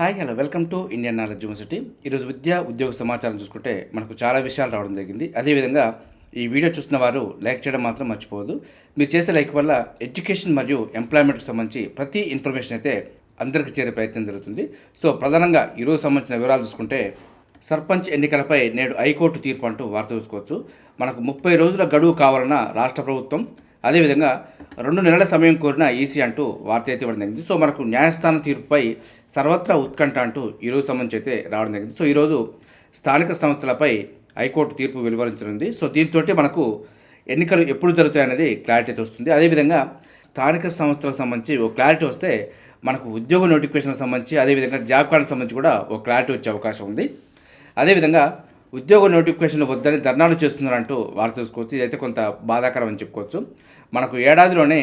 Hi hello welcome to Indian knowledge university. ఈరోజు విద్యా ఉద్యోగ సమాచారం చూసుకుంటే మనకు చాలా విషయాలు రావడం జరిగింది. అదేవిధంగా ఈ వీడియో చూసిన వారు లైక్ చేయడం మాత్రం మర్చిపోవద్దు. మీరు చేసే లైక్ వల్ల ఎడ్యుకేషన్ మరియు ఎంప్లాయ్మెంట్కి సంబంధించి ప్రతి ఇన్ఫర్మేషన్ అయితే అందరికీ చేరే ప్రయత్నం జరుగుతుంది. సో ప్రధానంగా ఈరోజు సంబంధించిన వివరాలు చూసుకుంటే సర్పంచ్ ఎన్నికలపై నేడు హైకోర్టు తీర్పు అంటూ వార్త చూసుకోవచ్చు. మనకు ముప్పై రోజుల గడువు కావాలన్న రాష్ట్ర ప్రభుత్వం అదేవిధంగా రెండు నెలల సమయం కోరిన ఈసీ అంటూ వార్త అయితే ఇవ్వడం జరిగింది. సో మనకు న్యాయస్థాన తీర్పుపై సర్వత్రా ఉత్కంఠ అంటూ ఈరోజు సంబంధించి అయితే రావడం జరిగింది. సో ఈరోజు స్థానిక సంస్థలపై హైకోర్టు తీర్పు వెలువరించనుంది. సో దీంతో మనకు ఎన్నికలు ఎప్పుడు జరుగుతాయనేది క్లారిటీ అయితే వస్తుంది. అదేవిధంగా స్థానిక సంస్థలకు సంబంధించి ఒక క్లారిటీ వస్తే మనకు ఉద్యోగ నోటిఫికేషన్కి సంబంధించి అదేవిధంగా జాబ్ కార్డు సంబంధించి కూడా ఒక క్లారిటీ వచ్చే అవకాశం ఉంది. అదేవిధంగా ఉద్యోగ నోటిఫికేషన్లు వద్దని ధర్నాలు చేస్తున్నారంటూ వారు చూసుకోవచ్చు ఇదైతే కొంత బాధాకరం అని చెప్పుకోవచ్చు. మనకు ఏడాదిలోనే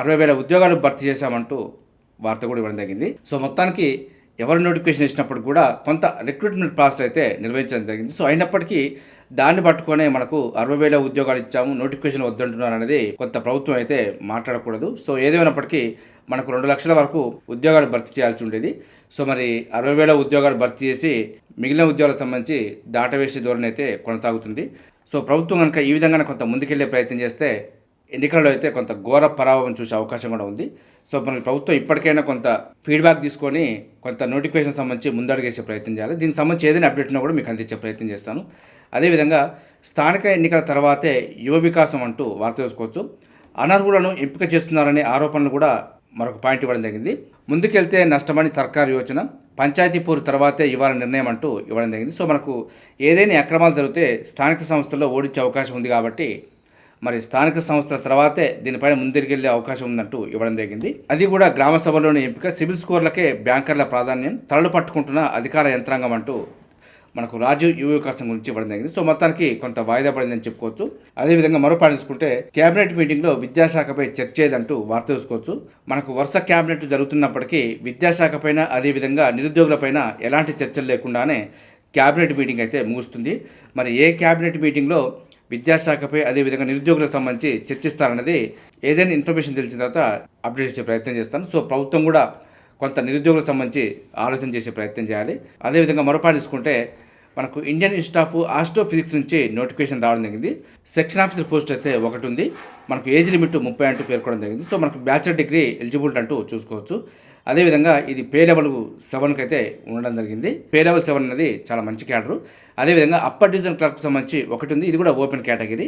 అరవై వేల ఉద్యోగాలు భర్తీ చేశామంటూ వార్త కూడా ఇవ్వడం జరిగింది. సో మొత్తానికి ఎవరు నోటిఫికేషన్ ఇచ్చినప్పుడు కూడా కొంత రిక్రూట్మెంట్ ప్రాసెస్ అయితే నిర్వహించడం జరిగింది. సో అయినప్పటికీ దాన్ని పట్టుకొనే మనకు అరవై వేల ఉద్యోగాలు ఇచ్చాము నోటిఫికేషన్ వద్దంటున్నారు అనేది కొంత ప్రభుత్వం అయితే మాట్లాడకూడదు. సో ఏదేమైనప్పటికీ మనకు రెండు లక్షల వరకు ఉద్యోగాలు భర్తీ చేయాల్సి ఉండేది. సో మరి అరవై వేల ఉద్యోగాలు భర్తీ చేసి మిగిలిన ఉద్యోగాలకు సంబంధించి దాటవేసే ధోరణి అయితే కొనసాగుతుంది. సో ప్రభుత్వం కనుక ఈ విధంగానే కొంత ముందుకెళ్ళే ప్రయత్నం చేస్తే ఎన్నికల్లో అయితే కొంత ఘోర పరాభవం చూసే అవకాశం కూడా ఉంది. సో మన ప్రభుత్వం ఇప్పటికైనా కొంత ఫీడ్బ్యాక్ తీసుకొని కొంత నోటిఫికేషన్ సంబంధించి ముందడుగేసే ప్రయత్నం చేయాలి. దీనికి సంబంధించి ఏదైనా అప్డేట్ ఉన్నా కూడా మీకు అందించే ప్రయత్నం చేస్తాను. అదేవిధంగా స్థానిక ఎన్నికల తర్వాతే యువ వికాసం అంటూ వార్త చేసుకోవచ్చు అనర్హులను ఎంపిక చేస్తున్నారనే ఆరోపణలు కూడా మరొక పాయింట్ ఇవ్వడం జరిగింది. ముందుకెళ్తే నష్టమని సర్కారు యోచన పంచాయతీ పూర్ తర్వాతే ఇవ్వాలని నిర్ణయం అంటూ ఇవ్వడం జరిగింది. సో మనకు ఏదైనా అక్రమాలు జరిగితే స్థానిక సంస్థల్లో ఓడించే అవకాశం ఉంది కాబట్టి మరి స్థానిక సంస్థల తర్వాతే దీనిపైన ముందరికెళ్ళే అవకాశం ఉందంటూ ఇవ్వడం జరిగింది. అది కూడా గ్రామ సభలోని ఎంపిక సివిల్ స్కోర్లకే బ్యాంకర్ల ప్రాధాన్యం తలలు పట్టుకుంటున్న అధికార యంత్రాంగం అంటూ మనకు రాజీవ్ యువ వికాసం గురించి ఇవ్వడం జరిగింది. సో మొత్తానికి కొంత వాయిదా పడిందని చెప్పుకోవచ్చు. అదేవిధంగా మరో పాయింట్ తీసుకుంటే కేబినెట్ మీటింగ్లో విద్యాశాఖపై చర్చ ఏదంటూ వార్త చూసుకోవచ్చు మనకు వరుస కేబినెట్ జరుగుతున్నప్పటికీ విద్యాశాఖ పైన అదేవిధంగా నిరుద్యోగులపైన ఎలాంటి చర్చలు లేకుండానే కేబినెట్ మీటింగ్ అయితే ముగుస్తుంది. మరి ఏ కేబినెట్ మీటింగ్లో విద్యాశాఖపై అదేవిధంగా నిరుద్యోగులకు సంబంధించి చర్చిస్తారన్నది ఏదైనా ఇన్ఫర్మేషన్ తెలిసిన తర్వాత అప్డేట్ చేసే ప్రయత్నం చేస్తాను. సో ప్రభుత్వం కూడా కొంత నిరుద్యోగులకు సంబంధించి ఆలోచన చేసే ప్రయత్నం చేయాలి. అదేవిధంగా మరోపాటు తీసుకుంటే మనకు ఇండియన్ ఇన్స్టిట్యూట్ ఆఫ్ ఆస్ట్రోఫిజిక్స్ నుంచి నోటిఫికేషన్ రావడం జరిగింది. సెక్షన్ ఆఫీసర్ పోస్ట్ అయితే ఒకటి ఉంది. మనకు ఏజ్ లిమిట్ ముప్పై అంటూ పేర్కొనడం జరిగింది. సో మనకు బ్యాచిలర్ డిగ్రీ ఎలిజిబిలిటీ అంటూ చూసుకోవచ్చు. అదేవిధంగా ఇది పే లెవెల్ సెవెన్కి అయితే ఉండడం జరిగింది. పే లెవెల్ సెవెన్ అనేది చాలా మంచి క్యాడరు. అదేవిధంగా అప్పర్ డివిజన్ క్లర్క్ సంబంధించి ఒకటి ఉంది ఇది కూడా ఓపెన్ కేటగిరీ.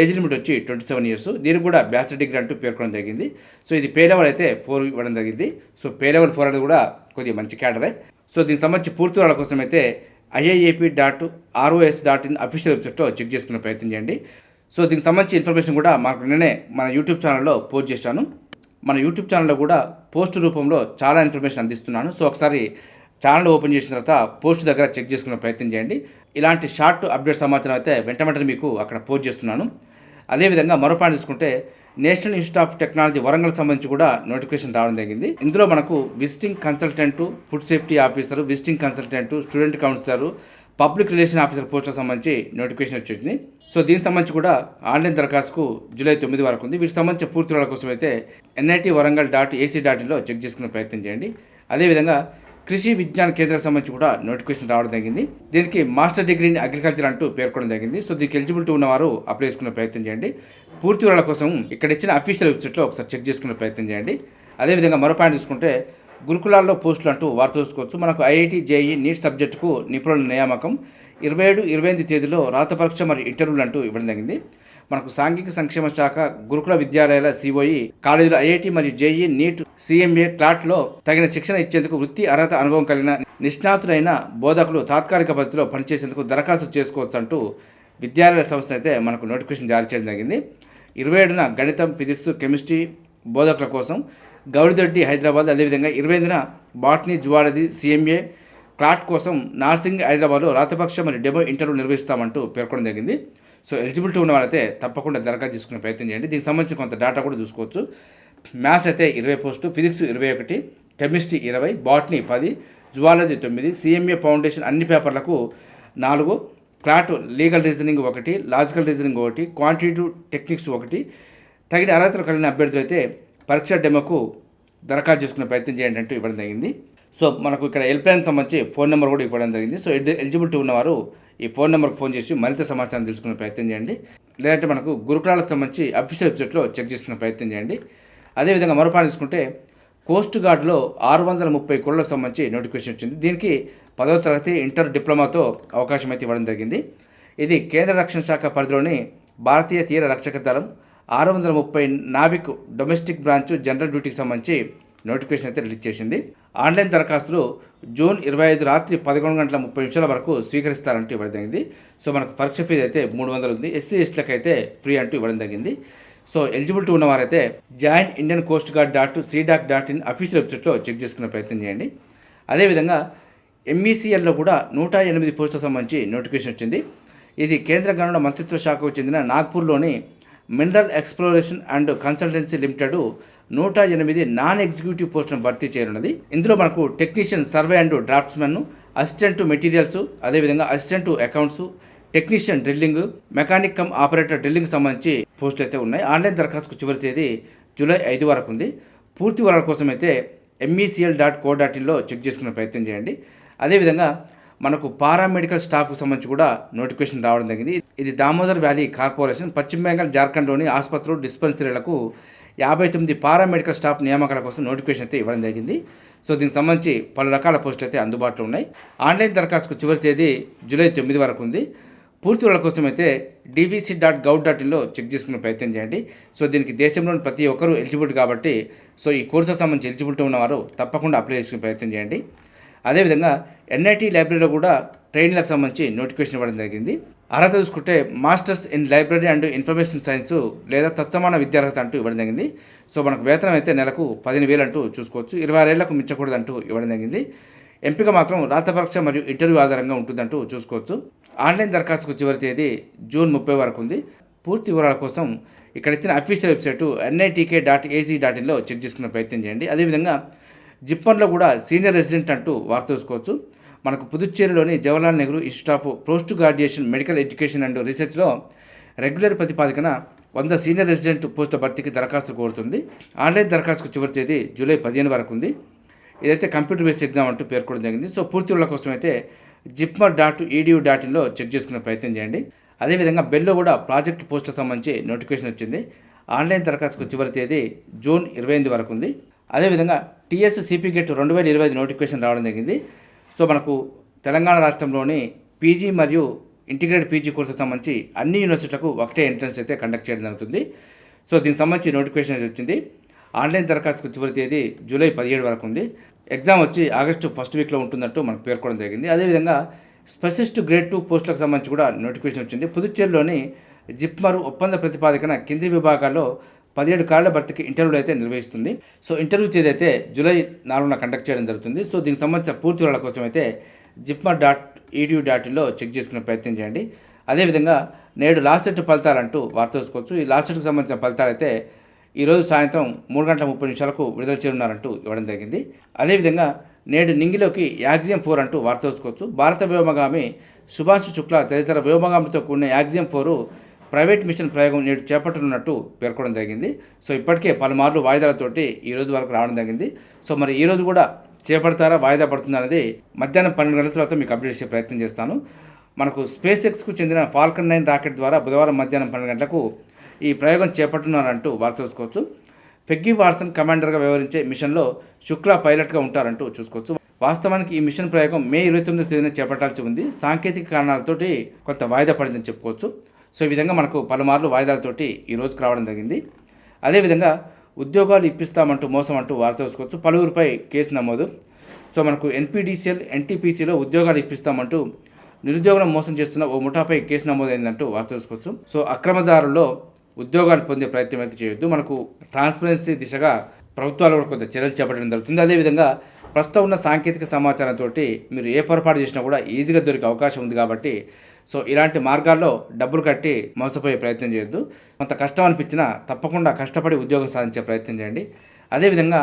ఏజ్ లిమిట్ వచ్చి ట్వంటీ సెవెన్ ఇయర్స్. దీనికి కూడా బ్యాచిలర్ డిగ్రీ అంటూ పేర్కొనడం జరిగింది. సో ఇది పే లెవెల్ అయితే ఫోర్ ఇవ్వడం జరిగింది. సో పే లెవెల్ ఫోర్ అనేది కూడా కొద్దిగా మంచి క్యాడరే. సో దీనికి సంబంధించి పూర్తి వాళ్ళ కోసం అయితే IIAP dot ROS dot in official వెబ్సైట్లో చెక్ చేసుకునే ప్రయత్నం చేయండి. సో దీనికి సంబంధించి ఇన్ఫర్మేషన్ కూడా మాకు నిన్ననే మన యూట్యూబ్ ఛానల్లో పోస్ట్ చేశాను. మన యూట్యూబ్ ఛానల్లో కూడా పోస్ట్ రూపంలో చాలా ఇన్ఫర్మేషన్ అందిస్తున్నాను. సో ఒకసారి ఛానల్ ఓపెన్ చేసిన తర్వాత పోస్ట్ దగ్గర చెక్ చేసుకునే ప్రయత్నం చేయండి. ఇలాంటి షార్ట్ అప్డేట్ సమాచారం అయితే వెంట వెంటనే మీకు అక్కడ పోస్ట్ చేస్తున్నాను. అదేవిధంగా మరో పాయింట్ తీసుకుంటే national institute of technology Warangal సంబంధించి కూడా నోటిఫికేషన్ రావడం జరిగింది. ఇందులో మనకు visiting consultant food safety officer visiting consultant student counsellor public relation officer పోస్టులకు సంబంధించి నోటిఫికేషన్ వచ్చింది సో దీనికి సంబంధించి కూడా ఆన్లైన్ దరఖాస్తుకు జూలై తొమ్మిది వరకు ఉంది. వీటికి సంబంధించిన పూర్తి వివరాల కోసం అయితే NIT Warangal dot AC dot ఇన్లో check చేసుకునే ప్రయత్నం చేయండి. అదేవిధంగా కృషి విజ్ఞాన కేంద్రానికి సంబంధించి కూడా నోటిఫికేషన్ రావడం జరిగింది. దీనికి మాస్టర్ డిగ్రీ ఇన్ అగ్రికల్చర్ అంటూ పేర్కొనడం జరిగింది. సో దీనికి ఎలిజిబిలిటీ ఉన్నవారు అప్లై చేసుకునే ప్రయత్నం చేయండి. పూర్తి వివరాల కోసం ఇక్కడ ఇచ్చిన అఫీషియల్ వెబ్సైట్లో ఒకసారి చెక్ చేసుకునే ప్రయత్నం చేయండి. అదేవిధంగా మరో పాయింట్ చూసుకుంటే గురుకులాల్లో పోస్టులు అంటూ వార్త చూసుకోవచ్చు. మనకు ఐఐటి జేఈ నీట్ సబ్జెక్టుకు నిపుణుల నియామకం ఇరవై ఏడు ఇరవై ఎనిమిది తేదీలో రాత పరీక్ష మరియు ఇంటర్వ్యూలు అంటూ ఇవ్వడం జరిగింది. మనకు సాంఘిక సంక్షేమ శాఖ గురుకుల విద్యాలయాల సిఓఈ కాలేజీలో ఐఐటి మరియు జేఈ నీట్ సిఎంఏ క్లాట్లో తగిన శిక్షణ ఇచ్చేందుకు వృత్తి అర్హత అనుభవం కలిగిన నిష్ణాతులైన బోధకులు తాత్కాలిక పద్ధతిలో పనిచేసేందుకు దరఖాస్తు చేసుకోవచ్చు అంటూ విద్యాలయాల సంస్థ అయితే మనకు నోటిఫికేషన్ జారీ చేయడం జరిగింది. ఇరవై ఏడున గణితం ఫిజిక్స్ కెమిస్ట్రీ బోధకుల కోసం గౌరిదొడ్డి హైదరాబాద్ అదేవిధంగా ఇరవై ఎనిమిదిన బాటనీ జువాలజీ సిఎంఏ క్లాట్ కోసం నార్సింగ్ హైదరాబాద్లో రాతపక్ష మరియు డెమో ఇంటర్వ్యూ నిర్వహిస్తామంటూ పేర్కొనడం జరిగింది. సో ఎలిజిబిలిటీ ఉన్న వాళ్ళైతే తప్పకుండా దరఖాస్తు తీసుకునే ప్రయత్నం చేయండి. దీనికి సంబంధించి కొంత డేటా కూడా చూసుకోవచ్చు. మ్యాథ్స్ అయితే ఇరవై పోస్టు ఫిజిక్స్ ఇరవై ఒకటి కెమిస్ట్రీ ఇరవై బాటనీ పది జువాలజీ తొమ్మిది సిఎంఏ ఫౌండేషన్ అన్ని పేపర్లకు నాలుగు క్లాట్ లీగల్ రీజనింగ్ ఒకటి లాజికల్ రీజనింగ్ ఒకటి క్వాంటిటేటివ్ టెక్నిక్స్ ఒకటి. తగిన అర్హతలు కలిగిన అభ్యర్థులు అయితే పరీక్ష డెమోకు దరఖాస్తు చేసుకునే ప్రయత్నం చేయండి అంటూ ఇవ్వడం జరిగింది. సో మనకు ఇక్కడ హెల్ప్ లైన్ సంబంధించి ఫోన్ నెంబర్ కూడా ఇవ్వడం జరిగింది. సో ఎలిజిబిలిటీ ఉన్నవారు ఈ ఫోన్ నెంబర్కి ఫోన్ చేసి మరింత సమాచారం తెలుసుకునే ప్రయత్నం చేయండి. లేదంటే మనకు గురుకులాలకు సంబంధించి అఫీషియల్ వెబ్సైట్లో చెక్ చేసుకునే ప్రయత్నం చేయండి. అదేవిధంగా మరోపాటు తీసుకుంటే కోస్ట్ గార్డ్లో ఆరు వందల ముప్పై కోళ్ళకు సంబంధించి నోటిఫికేషన్ వచ్చింది. దీనికి పదవ తరగతి ఇంటర్ డిప్లొమాతో అవకాశం అయితే ఇవ్వడం జరిగింది. ఇది కేంద్ర రక్షణ శాఖ పరిధిలోని భారతీయ తీర రక్షక దళం ఆరు వందల ముప్పై నావిక్ డొమెస్టిక్ బ్రాంచ్ జనరల్ డ్యూటీకి సంబంధించి నోటిఫికేషన్ అయితే రిలీజ్ చేసింది. ఆన్లైన్ దరఖాస్తులు జూన్ ఇరవై ఐదు రాత్రి పదకొండు గంటల ముప్పై నిమిషాల వరకు స్వీకరిస్తారంటూ ఇవ్వడం జరిగింది. సో మనకు పరీక్ష ఫీజు అయితే మూడు వందలు ఉంది. ఎస్సీ ఎస్టీలకు అయితే ఫ్రీ అంటూ ఇవ్వడం జరిగింది. So eligibility ఉన్నవారైతే join Indian coast guard dot CDAC dot in official వెబ్సైట్లో చెక్ చేసుకునే ప్రయత్నం చేయండి. అదేవిధంగా ఎంఈసీఎల్లో కూడా నూట ఎనిమిది పోస్టులకు సంబంధించి నోటిఫికేషన్ వచ్చింది. ఇది కేంద్ర గణన మంత్రిత్వ శాఖకు చెందిన నాగ్పూర్లోని mineral exploration and consultancy limited నూట ఎనిమిది నాన్ ఎగ్జిక్యూటివ్ పోస్టులను భర్తీ చేయనున్నది. ఇందులో మనకు technician survey and draftsmen assistant materials అదేవిధంగా assistant accounts technician drilling mechanic cum operator drilling సంబంధించి పోస్టులు అయితే ఉన్నాయి. ఆన్లైన్ దరఖాస్తుకు చివరి తేదీ జూలై ఐదు వరకు ఉంది. పూర్తి వివరాల కోసం అయితే ఎంఈసిఎల్ డాట్ కో డాట్ ఇన్లో చెక్ చేసుకునే ప్రయత్నం చేయండి. అదేవిధంగా మనకు పారామెడికల్ స్టాఫ్కు సంబంధించి కూడా నోటిఫికేషన్ రావడం జరిగింది. ఇది దామోదర్ వ్యాలీ కార్పొరేషన్ పశ్చిమ బెంగాల్ జార్ఖండ్లోని ఆసుపత్రులు డిస్పెన్సరీలకు యాభై తొమ్మిది పారామెడికల్ స్టాఫ్ నియామకాల కోసం నోటిఫికేషన్ అయితే ఇవ్వడం జరిగింది. సో దీనికి సంబంధించి పలు రకాల పోస్టులు అయితే అందుబాటులో ఉన్నాయి. ఆన్లైన్ దరఖాస్తుకు చివరి తేదీ జూలై తొమ్మిది వరకు ఉంది. పూర్తి వాళ్ళ కోసం అయితే డీవీసీ డాట్ గవ్ డాట్ ఇన్లో చెక్ చేసుకునే ప్రయత్నం చేయండి. సో దీనికి దేశంలోని ప్రతి ఒక్కరూ ఎలిజిబిలిటీ కాబట్టి సో ఈ కోర్సుకు సంబంధించి ఎలిజిబిలిటీ ఉన్నవారు తప్పకుండా అప్లై చేసుకునే ప్రయత్నం చేయండి. అదేవిధంగా ఎన్ఐటి లైబ్రరీలో కూడా ట్రైనింగ్లకు సంబంధించి నోటిఫికేషన్ ఇవ్వడం జరిగింది. అర్హత చూసుకుంటే masters in library and information science లేదా తత్సమాన విద్యార్హత అంటూ ఇవ్వడం జరిగింది. సో మనకు వేతనం అయితే నెలకు పదిహేను వేలు అంటూ చూసుకోవచ్చు. ఇరవై ఆరేళ్ళకు మించకూడదంటూ ఇవ్వడం జరిగింది. ఎంపిక మాత్రం రాత పరీక్ష మరియు ఇంటర్వ్యూ ఆధారంగా ఉంటుందంటూ చూసుకోవచ్చు. ఆన్లైన్ దరఖాస్తుకు చివరి తేదీ జూన్ ముప్పై వరకు ఉంది. పూర్తి వివరాల కోసం ఇక్కడ ఇచ్చిన official website NITK dot AC dot ఇన్లో check చేసుకునే ప్రయత్నం చేయండి. అదేవిధంగా జిప్పన్లో కూడా సీనియర్ రెసిడెంట్ అంటూ వార్త చూసుకోవచ్చు మనకు పుదుచ్చేరిలోని Jawaharlal Nehru institute of post graduation medical education and రీసెర్చ్లో regular ప్రతిపాదికన వంద సీనియర్ రెసిడెంట్ పోస్టుల భర్తీకి దరఖాస్తు కోరుతుంది. ఆన్లైన్ దరఖాస్తుకు చివరి తేదీ జూలై పదిహేను వరకు ఉంది. ఇదైతే కంప్యూటర్ బేస్డ్ ఎగ్జామ్ అంటూ పేర్కొనడం జరిగింది సో పూర్తి వాళ్ళ కోసం అయితే జిప్మర్ డాట్ ఈడియూ డాట్ ఇన్లో చెక్ చేసుకునే ప్రయత్నం చేయండి. అదేవిధంగా బెల్లో కూడా ప్రాజెక్ట్ పోస్టుకు సంబంధించి నోటిఫికేషన్ వచ్చింది. ఆన్లైన్ దరఖాస్తుకు చివరి తేదీ జూన్ ఇరవై ఎనిమిది వరకు ఉంది. అదేవిధంగా టీఎస్ సిపి గెట్ రెండు వేల ఇరవై ఐదు నోటిఫికేషన్ రావడం జరిగింది. సో మనకు తెలంగాణ రాష్ట్రంలోని పీజీ మరియు ఇంటిగ్రేటెడ్ పీజీ కోర్సుకు సంబంధించి అన్ని యూనివర్సిటీలకు ఒకటే ఎంట్రన్స్ అయితే కండక్ట్ చేయడం జరుగుతుంది. సో దీనికి సంబంధించి నోటిఫికేషన్ వచ్చింది. ఆన్లైన్ దరఖాస్తుకు చివరి తేదీ జూలై పదిహేడు వరకు ఉంది. ఎగ్జామ్ వచ్చి ఆగస్టు ఫస్ట్ వీక్లో ఉంటుందంటూ మనకు పేర్కొనడం జరిగింది. అదేవిధంగా స్పెషలిస్ట్ గ్రేడ్ టూ పోస్టులకు సంబంధించి కూడా నోటిఫికేషన్ వచ్చింది. పుదుచ్చేరిలోని జిప్మర్ ఒప్పంద ప్రతిపాదికన కింది విభాగాల్లో పదిహేడు కాళ్ళ భర్తీకి ఇంటర్వ్యూలు అయితే నిర్వహిస్తుంది. సో ఇంటర్వ్యూ తేదీ అయితే జూలై నాలుగున కండక్ట్ చేయడం జరుగుతుంది. సో దీనికి సంబంధించిన పూర్తి వివరాల కోసం అయితే జిప్మర్ డాట్ ఈడియూ డాట్ ఇన్లో చెక్ చేసుకునే ప్రయత్నం చేయండి. అదేవిధంగా నేడు లాస్ట్ సెట్ ఫలితాలు అంటూ వార్త చూసుకోవచ్చు ఈ లాస్ట్ సెట్కి సంబంధించిన ఫలితాలు అయితే ఈరోజు సాయంత్రం మూడు గంటల ముప్పై నిమిషాలకు విడుదల చేయనున్నారంటూ ఇవ్వడం జరిగింది. అదేవిధంగా నేడు నింగిలోకి యాక్సియం ఫోర్ అంటూ వార్త చూసుకోవచ్చు భారత వ్యోమగామి సుభాష్ శుక్లా తదితర వ్యోమగామితో కూడిన యాక్సియం ఫోరు ప్రైవేట్ మిషన్ ప్రయోగం నేడు చేపట్టనున్నట్టు పేర్కొనడం జరిగింది. సో ఇప్పటికే పలుమార్లు వాయిదాలతోటి ఈ రోజు వరకు రావడం జరిగింది. సో మరి ఈ రోజు కూడా చేపడతారా వాయిదా పడుతుందా అనేది మధ్యాహ్నం పన్నెండు గంటల తర్వాత మీకు అప్డేట్ చేసే ప్రయత్నం చేస్తాను. మనకు స్పేస్ ఎక్స్కు చెందిన ఫాల్కన్ నైన్ రాకెట్ ద్వారా బుధవారం మధ్యాహ్నం పన్నెండు గంటలకు ఈ ప్రయోగం చేపట్టున్నారంటూ వార్త చూసుకోవచ్చు పెగ్గి వాట్సన్ కమాండర్గా వ్యవహరించే మిషన్లో శుక్లా పైలట్గా ఉంటారంటూ చూసుకోవచ్చు. వాస్తవానికి ఈ మిషన్ ప్రయోగం మే ఇరవై తొమ్మిదో తేదీన చేపట్టాల్సి ఉంది. సాంకేతిక కారణాలతోటి కొంత వాయిదా పడిందని చెప్పుకోవచ్చు. సో ఈ విధంగా మనకు పలుమార్లు వాయిదాలతోటి ఈ రావడం జరిగింది. అదేవిధంగా ఉద్యోగాలు ఇప్పిస్తామంటూ మోసం అంటూ వార్త చూసుకోవచ్చు పలువురిపై కేసు నమోదు. సో మనకు ఎన్పీడీసీఎల్ ఎన్టీపీసీలో ఉద్యోగాలు ఇప్పిస్తామంటూ నిరుద్యోగులను మోసం చేస్తున్న ఓ ముఠాపై కేసు నమోదైందంటూ వార్త చూసుకోవచ్చు సో అక్రమదారుల్లో ఉద్యోగాలు పొందే ప్రయత్నం అయితే చేయొద్దు. మనకు ట్రాన్స్పరెన్సీ దిశగా ప్రభుత్వాలు కూడా కొంత చర్యలు చేపట్టడం జరుగుతుంది. అదేవిధంగా ప్రస్తుతం ఉన్న సాంకేతిక సమాచారంతో మీరు ఏ పొరపాటు చేసినా కూడా ఈజీగా దొరికే అవకాశం ఉంది కాబట్టి సో ఇలాంటి మార్గాల్లో డబ్బులు కట్టి మోసపోయే ప్రయత్నం చేయొద్దు. కొంత కష్టం అనిపించినా తప్పకుండా కష్టపడి ఉద్యోగం సాధించే ప్రయత్నం చేయండి. అదేవిధంగా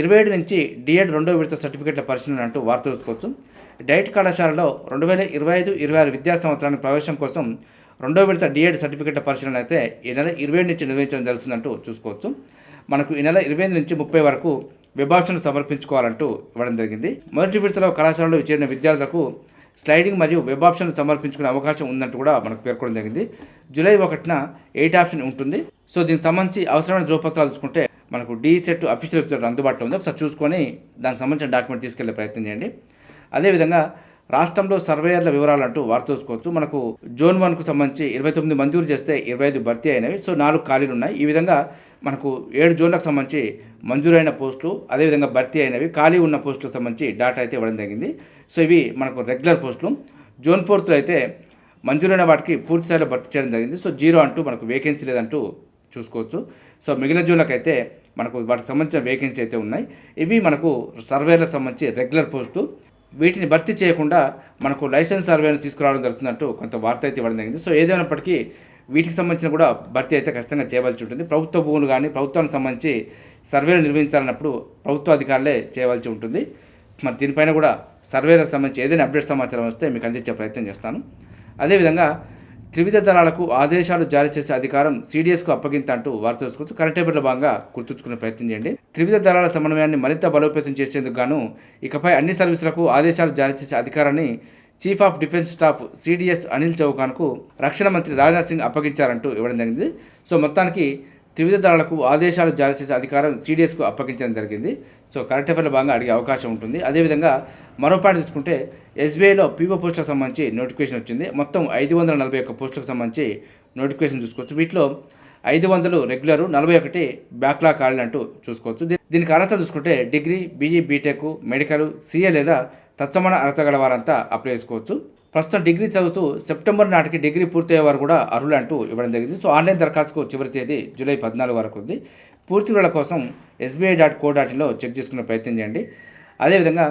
ఇరవై ఏడు నుంచి డిఎడ్ రెండో విడత సర్టిఫికేట్ల పరిశీలన అంటూ వార్త చూసుకోవచ్చు డైట్ కళాశాలలో రెండు వేల ఇరవై ఐదు ఇరవై ఆరు విద్యా సంవత్సరానికి ప్రవేశం కోసం రెండో విడత డిఎడ్ సర్టిఫికేట్ల పరిశీలన అయితే ఈ నెల ఇరవై ఏడు నుంచి నిర్వహించడం జరుగుతుందంటూ చూసుకోవచ్చు. మనకు ఈ నెల ఇరవై ఐదు నుంచి ముప్పై వరకు విభాషను సమర్పించుకోవాలంటూ ఇవ్వడం జరిగింది. మొదటి విడతలో కళాశాలలో చేరిన విద్యార్థులకు స్లైడింగ్ మరియు వెబ్ ఆప్షన్ సమర్పించుకునే అవకాశం ఉందంటూ కూడా మనకు పేర్కొనడం జరిగింది. జూలై ఒకటిన ఎయిట్ ఆప్షన్ ఉంటుంది. సో దీనికి సంబంధించి అవసరమైన ధ్రువపత్రాలు చూసుకుంటే మనకు డీ సెట్ అఫీషియల్ వెబ్సైట్ అందుబాటులో ఉంది. ఒకసారి చూసుకొని దానికి సంబంధించిన డాక్యుమెంట్ తీసుకెళ్ళే ప్రయత్నం చేయండి. అదేవిధంగా రాష్ట్రంలో సర్వేయర్ల వివరాలు అంటూ వార్త చూసుకోవచ్చు మనకు జోన్ వన్కు సంబంధించి ఇరవై తొమ్మిది మంజూరు చేస్తే ఇరవై ఐదు భర్తీ అయినవి. సో నాలుగు ఖాళీలు ఉన్నాయి ఈ విధంగా మనకు ఏడు జోన్లకు సంబంధించి మంజూరైన పోస్టులు అదేవిధంగా భర్తీ అయినవి. ఖాళీ ఉన్న పోస్టులకు సంబంధించి డాటా అయితే ఇవ్వడం జరిగింది. సో ఇవి మనకు రెగ్యులర్ పోస్టులు. జోన్ ఫోర్త్లో అయితే మంజూరైన వాటికి పూర్తి స్థాయిలో భర్తీ చేయడం జరిగింది. సో జీరో అంటూ మనకు వేకెన్సీ లేదంటూ చూసుకోవచ్చు. సో మిగిలిన జోన్లకు అయితే మనకు వాటికి సంబంధించిన వేకెన్సీ అయితే ఉన్నాయి. ఇవి మనకు సర్వేలకు సంబంధించి రెగ్యులర్ పోస్టు వీటిని భర్తీ చేయకుండా మనకు లైసెన్స్ సర్వేను తీసుకురావడం జరుగుతుందంటూ కొంత వార్త అయితే ఇవ్వడం జరిగింది. సో ఏదైనప్పటికీ వీటికి సంబంధించిన కూడా భర్తీ అయితే ఖచ్చితంగా చేయవలసి ఉంటుంది. ప్రభుత్వ భూములు కానీ ప్రభుత్వానికి సంబంధించి సర్వేలు నిర్వహించాలన్నప్పుడు ప్రభుత్వ అధికారులే చేయవలసి ఉంటుంది. మరి దీనిపైన కూడా సర్వేలకు సంబంధించి ఏదైనా అప్డేట్ సమాచారం వస్తే మీకు అందించే ప్రయత్నం చేస్తాను. అదేవిధంగా త్రివిధ దళాలకు ఆదేశాలు జారీ చేసే అధికారం సిడిఎస్కు అప్పగింత అంటూ వార్త చూసుకోవచ్చు కరెంట్ అఫైర్లో భాగంగా గుర్తుంచుకునే ప్రయత్నం చేయండి. త్రివిధ దళాల సమన్వయాన్ని మరింత బలోపేతం చేసేందుకు గాను ఇకపై అన్ని సర్వీసులకు ఆదేశాలు జారీ చేసే అధికారాన్ని chief of defence staff CDS Anil చౌహాన్కు రక్షణ మంత్రి రాజ్నాథ్ సింగ్ అప్పగించారంటూ ఇవ్వడం జరిగింది. సో మొత్తానికి త్రివిధ దళాలకు ఆదేశాలు జారీ చేసే అధికారం సీడీఎస్కు అప్పగించడం జరిగింది. సో కరెక్ట్ అఫైర్ల భాగంగా అడిగే అవకాశం ఉంటుంది. అదేవిధంగా మరో పాయింట్ చూసుకుంటే ఎస్బీఐలో పీఓ పోస్టులకు సంబంధించి నోటిఫికేషన్ వచ్చింది. మొత్తం ఐదు వందల నలభై ఒక్క పోస్టులకు సంబంధించి నోటిఫికేషన్ చూసుకోవచ్చు. వీటిలో ఐదు వందలు రెగ్యులర్ నలభై ఒకటి బ్యాక్లాగ్ ఖాళీలు అంటూ చూసుకోవచ్చు. దీనికి అర్హత చూసుకుంటే degree BE BTech medical CA లేదా తత్సమాన అర్హత గల వారంతా అప్లై చేసుకోవచ్చు. ప్రస్తుతం డిగ్రీ చదువుతూ సెప్టెంబర్ నాటికి డిగ్రీ పూర్తయ్యే వారు కూడా అర్హులు అంటూ ఇవ్వడం జరిగింది. సో ఆన్లైన్ దరఖాస్తుకు చివరి తేదీ జూలై పద్నాలుగు వరకు ఉంది. పూర్తి వివరాల కోసం ఎస్బీఐ డాట్ కో డాట్ ఇన్లో చెక్ చేసుకునే ప్రయత్నం చేయండి. అదేవిధంగా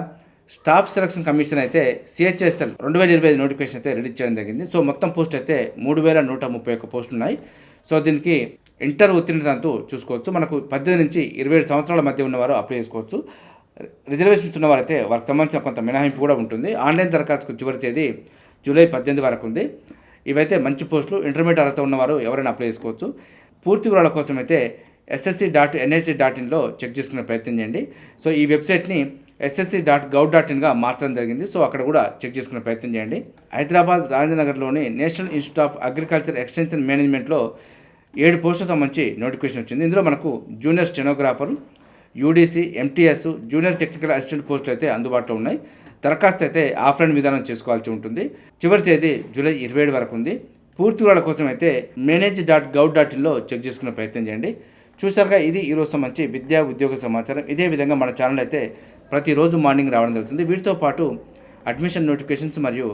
స్టాఫ్ సెలక్షన్ కమిషన్ అయితే సిహెచ్ఎస్ఎల్ రెండు వేల ఇరవై ఐదు నోటిఫికేషన్ అయితే రిలీజ్ చేయడం జరిగింది. సో మొత్తం పోస్ట్ అయితే మూడు వేల నూట ముప్పై ఒక్క పోస్టులు ఉన్నాయి. సో దీనికి ఇంటర్ ఉత్తీర్ణత అంటూ చూసుకోవచ్చు. మనకు పద్దెనిమిది నుంచి ఇరవై ఏడు సంవత్సరాల మధ్య ఉన్నవారు అప్లై చేసుకోవచ్చు. రిజర్వేషన్స్ ఉన్నవారైతే వారికి సంబంధించిన కొంత మినహాయింపు కూడా ఉంటుంది. ఆన్లైన్ దరఖాస్తుకు చివరి తేదీ జూలై పద్దెనిమిది వరకు ఉంది. ఇవైతే మంచి పోస్టులు ఇంటర్మీడియట్ అర్హత ఉన్నవారు ఎవరైనా అప్లై చేసుకోవచ్చు. పూర్తి వివరాల కోసం అయితే ఎస్ఎస్సి డాట్ ఎన్ఐసి డాట్ ఇన్లో చెక్ చేసుకునే ప్రయత్నం చేయండి. సో ఈ వెబ్సైట్ని ఎస్ఎస్సి డాట్ గవ్ డాట్ ఇన్గా మార్చడం జరిగింది. సో అక్కడ కూడా చెక్ చేసుకునే ప్రయత్నం చేయండి. Hyderabad రాజేంద్రనగర్లోని national institute of agriculture extension మేనేజ్మెంట్లో ఏడు పోస్టులకు సంబంధించి నోటిఫికేషన్ వచ్చింది. ఇందులో మనకు junior stenographer UDC MTS junior technical assistant పోస్టులు అయితే అందుబాటులో ఉన్నాయి. దరఖాస్తు అయితే ఆఫ్లైన్ విధానం చేసుకోవాల్సి ఉంటుంది. చివరి తేదీ జూలై ఇరవై ఏడు వరకు ఉంది. పూర్తి వివరాల కోసం అయితే మేనేజ్ డాట్ గవ్ డాట్ ఇన్లో చెక్ చేసుకునే ప్రయత్నం చేయండి. చూసారుగా ఇది ఈరోజు సంబంధించి విద్యా ఉద్యోగ సమాచారం. ఇదే విధంగా మన ఛానల్ అయితే ప్రతిరోజు మార్నింగ్ రావడం జరుగుతుంది. వీటితో పాటు అడ్మిషన్ నోటిఫికేషన్స్ మరియు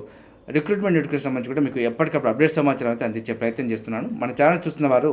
రిక్రూట్మెంట్ నోటిఫికేషన్ సంబంధించి కూడా మీకు ఎప్పటికప్పుడు అప్డేట్ సమాచారం అయితే అందించే ప్రయత్నం చేస్తున్నాను. మన ఛానల్ చూస్తున్న వారు